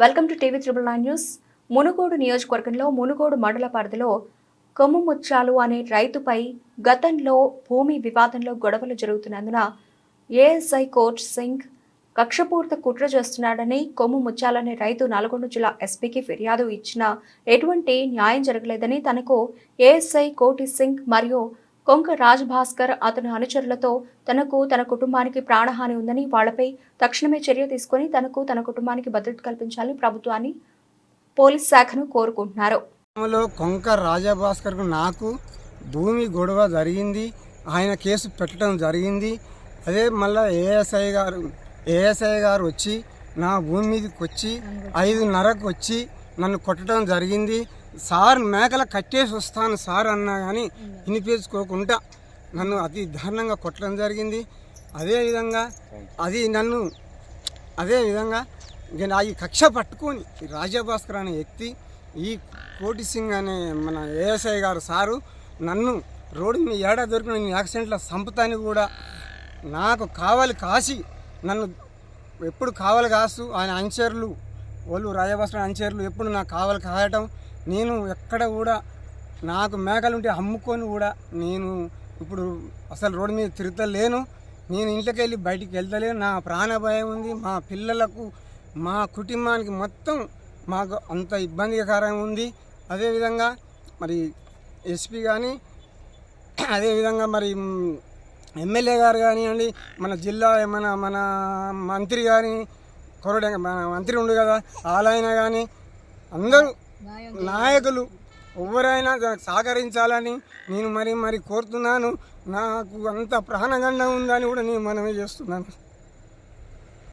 Welcome to TV triple nine news Munugode నియోజకవర్గంలో మునుగోడు మండల పరిధిలో కొమ్ముముచ్చాలు అనే రైతుపై గతంలో భూమి వివాదంలో గొడవలు జరుగుతున్నందున ఏఎస్ఐ కోచ్ సింగ్ కక్షపూర్త కుట్ర చేస్తున్నాడని కొమ్ము ముత్యాలనే రైతు నల్గొండ జిల్లా ఎస్పీకి ఫిర్యాదు ఇచ్చినా ఎటువంటి న్యాయం జరగలేదని తనకు ఏఎస్ఐ కోటి సింగ్ మరియు కొంక రాజ్ భాస్కర్ అతని అనుచరులతో తనకు తన కుటుంబానికి ప్రాణహాని ఉందని వాళ్ళపై తక్షణమే చర్య తీసుకొని తనకు తన కుటుంబానికి భద్రత కల్పించాలని ప్రభుత్వాన్ని పోలీస్ శాఖను కోరుకుంటున్నారు. కొంక రాజాభాస్కర్కు నాకు భూమి గొడవ జరిగింది. ఆయన కేసు పెట్టడం జరిగింది. అదే మళ్ళా ఏఎస్ఐ గారు ఏఎస్ఐ గారు వచ్చి నా భూమి మీదకి వచ్చి ఐదున్నరకు వచ్చి నన్ను కొట్టడం జరిగింది. సార్ మేకల కట్టేసి వస్తాను సార్ అన్నా కానీ వినిపించుకోకుండా నన్ను అతి దారుణంగా కొట్టడం జరిగింది. అదేవిధంగా అది నన్ను అదే విధంగా నేను ఈ కక్ష పట్టుకొని రాజభాస్కర్ అనే వ్యక్తి ఈ కోటి సింగ్ అనే మన ఏఎస్ఐ గారు సారు నన్ను రోడ్డు మీద ఏడా దొరికిన నేను యాక్సిడెంట్లో సంపుతాని కూడా. నాకు కావాలి కాసి నన్ను ఎప్పుడు కావాలి కాసు ఆయన అంచర్లు వాళ్ళు రాజభాస్కర్ అంచేర్లు ఎప్పుడు నాకు కావాలి కాయటం నేను ఎక్కడ కూడా నాకు మేకలు ఉంటే అమ్ముకొని కూడా నేను ఇప్పుడు అసలు రోడ్డు మీద తిరుగుతలేను. నేను ఇంట్లోకి వెళ్ళి బయటికి వెళ్తలేను. నా ప్రాణ భయం ఉంది. మా పిల్లలకు మా కుటుంబానికి మొత్తం మాకు అంత ఇబ్బందికరంగా ఉంది. అదేవిధంగా మరి ఎస్పీ కానీ అదేవిధంగా మరి ఎమ్మెల్యే గారు కానివ్వండి మన జిల్లా మన మన మంత్రి కానీ కొరడ మన మంత్రి ఉండు కదా ఆలయన కానీ అందరూ నాయకులు. ఎవరైనా సహకరించాలని నేను మరి మరి కోరుతున్నాను. నాకు అంత ప్రాణగండం ఉందని కూడా నేను మనమే చేస్తున్నాను.